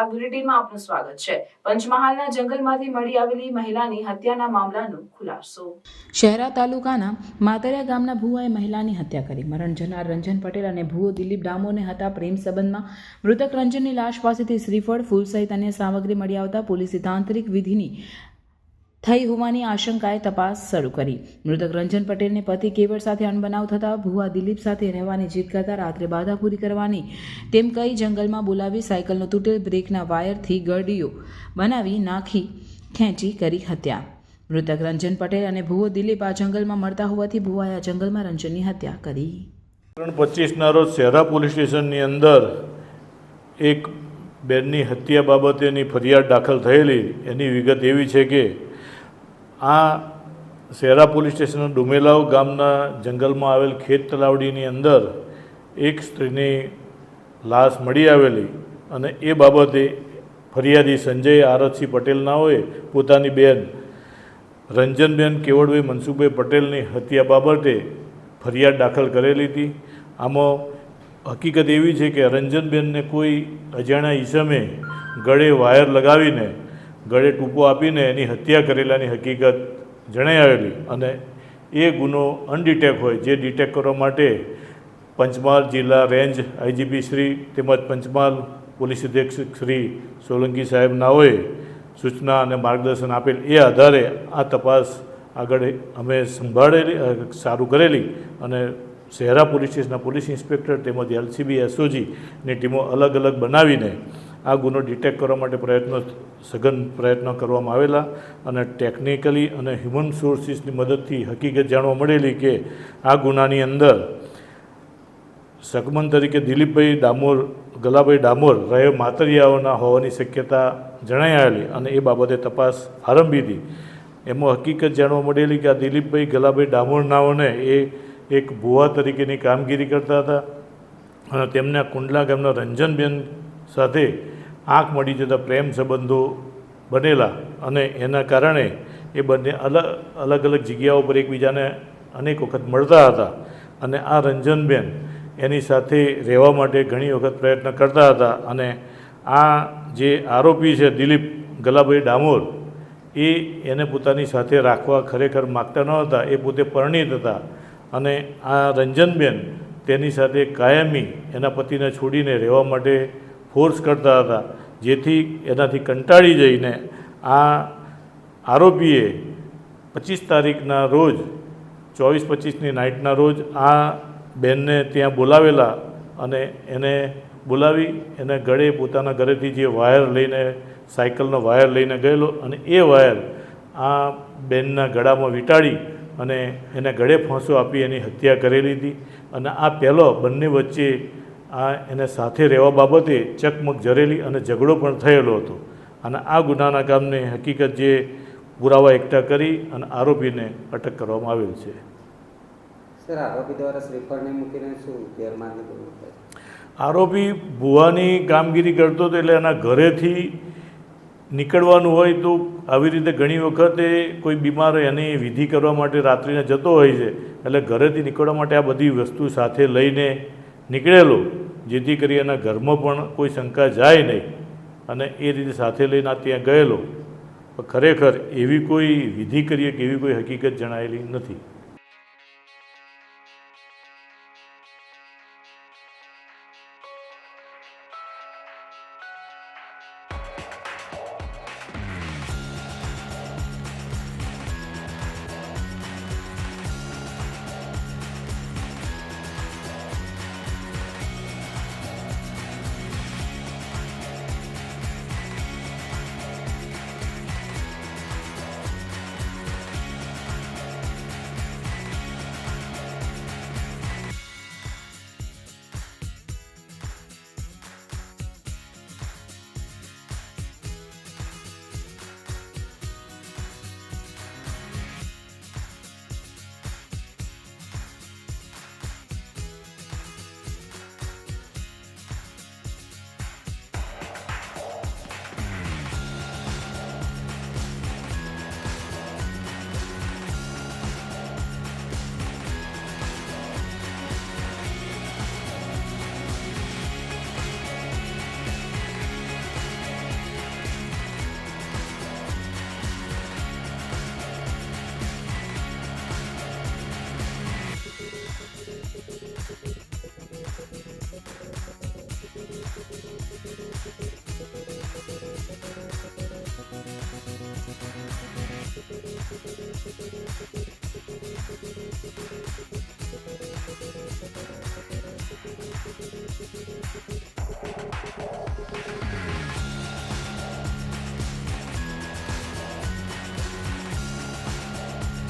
ગુજરાત બુલેટિનમાં આપનું સ્વાગત છે. પંચમહાલના જંગલમાંથી મળી આવેલી મહિલાની હત્યાના મામલાનો ખુલાસો. શહેરા તાલુકાના માતરિયા ગામના ભુવાએ મહિલાની હત્યા કરી. મરણ જનાર રંજન પટેલ અને ભુવો દિલીપ ડામોને હતા પ્રેમ સંબંધમાં. મૃતક રંજનની લાશ પાસેથી શ્રીફળ, ફૂલ સહિત અન્ય સામગ્રી મળી આવતા પોલીસે તાંત્રિક વિધિની થઈ હોવાની આશંકાએ તપાસ શરૂ કરી. મૃતક રંજન પટેલને પતિ કેવળ સાથે અણબનાવ થતા ભુવા દિલીપ સાથે રહેવાની જીત કરતા રાત્રે બાધા પૂરી કરવાની તેમ કહી જંગલમાં બોલાવી સાયકલનો તૂટેલ બ્રેકના વાયરથી ગરડીઓ બનાવી નાખી, ખેંચી કરી હત્યા. મૃતક રંજન પટેલ અને ભુવો દિલીપ આ જંગલમાં મળતા હોવાથી ભુવાએ આ જંગલમાં રંજનની હત્યા કરી. ત્રણ પચીસના રોજ શહેરા પોલીસ સ્ટેશનની અંદર એક બેનની હત્યા બાબતેની ફરિયાદ દાખલ થયેલી. એની વિગત એવી છે કે આ શેરા પોલીસ સ્ટેશનના ડુમેલાવ ગામના જંગલમાં આવેલ ખેત તલાવડીની અંદર એક સ્ત્રીની લાશ મળી આવેલી અને એ બાબતે ફરિયાદી સંજય આરતસિંહ પટેલના હોય, પોતાની બેન રંજનબેન કેવળભાઈ મનસુખભાઈ પટેલની હત્યા બાબતે ફરિયાદ દાખલ કરેલી હતી. આમાં હકીકત એવી છે કે રંજનબેનને કોઈ અજાણ્યા ઈસમે ગળે વાયર લગાવીને ગળે ટૂંકો આપીને એની હત્યા કરેલાની હકીકત જણાઈ આવેલી. અને એ ગુનો અનડિટેક હોય, જે ડિટેક કરવા માટે પંચમહાલ જિલ્લા રેન્જ આઈજીપી શ્રી તેમજ પંચમહાલ પોલીસ અધિક્ષક શ્રી સોલંકી સાહેબ નાઓએ સૂચના અને માર્ગદર્શન આપેલ એ આધારે આ તપાસ આગળ અમે સંભાળેલી સારું કરેલી અને શહેરા પોલીસ સ્ટેશનના પોલીસ ઇન્સ્પેક્ટર તેમજ એલસીબી એસઓજીની ટીમો અલગ અલગ બનાવીને આ ગુનો ડિટેક્ટ કરવા માટે પ્રયત્નો સઘન પ્રયત્નો કરવામાં આવેલા અને ટેકનિકલી અને હ્યુમન સોર્સિસની મદદથી હકીકત જાણવા મળેલી કે આ ગુનાની અંદર સગમન તરીકે દિલીપભાઈ ડામોર, ગલાભાઈ ડામોર રહે માતરિયાઓના હોવાની શક્યતા જણાઈ આવેલી અને એ બાબતે તપાસ આરંભી હતી એમાં હકીકત જાણવા મળેલી કે આ દિલીપભાઈ, ગલાભાઈ ડામોરનાઓને એ એક ભુવા તરીકેની કામગીરી કરતા હતા અને તેમના કુંડલા ગામના રંજનબેન સાથે આંખ મળી જતા પ્રેમ સંબંધો બનેલા અને એના કારણે એ બંને અલગ અલગ અલગ જગ્યાઓ પર એકબીજાને અનેક વખત મળતા હતા અને આ રંજનબેન એની સાથે રહેવા માટે ઘણી વખત પ્રયત્ન કરતા હતા અને આ જે આરોપી છે દિલીપ ગલાભાઈ ડામોર, એ એને પોતાની સાથે રાખવા ખરેખર માગતા ન હતા, એ પોતે પરણિત હતા અને આ રંજનબેન તેની સાથે કાયમી એના પતિને છોડીને રહેવા માટે ફોર્સ કરતા હતા, જેથી એનાથી કંટાળી જઈને આ આરોપીએ પચીસ તારીખના રોજ, ચોવીસ પચીસની નાઇટના રોજ આ બેનને ત્યાં બોલાવેલા અને એને બોલાવી, એને ગળે પોતાના ઘરેથી જે વાયર લઈને, સાયકલનો વાયર લઈને ગયેલો અને એ વાયર આ બેનના ગળામાં વીંટાળી અને એને ગળે ફાંસો આપી એની હત્યા કરેલી હતી અને આ પહેલો બંને વચ્ચે આ એને સાથે રહેવા બાબતે ચકમક જરેલી અને ઝઘડો પણ થયેલો હતો. અને આ ગુનાના કામને હકીકત જે પુરાવા એકઠા કરી અને આરોપીને અટક કરવામાં આવેલ છે. આરોપી ભુવાની કામગીરી કરતો હતો એટલે એના ઘરેથી નીકળવાનું હોય તો આવી રીતે ઘણી વખતે કોઈ બીમાર એની વિધિ કરવા માટે રાત્રિને જતો હોય છે. એટલે ઘરેથી નીકળવા માટે આ બધી વસ્તુ સાથે લઈને નીકળેલો, જેથી કરી એના ઘરમાં પણ કોઈ શંકા જાય નહીં અને એ રીતે સાથે લઈને ત્યાં ગયેલો. પણ ખરેખર એવી કોઈ વિધિ કરીએ કે એવી કોઈ હકીકત જણાયેલી નથી.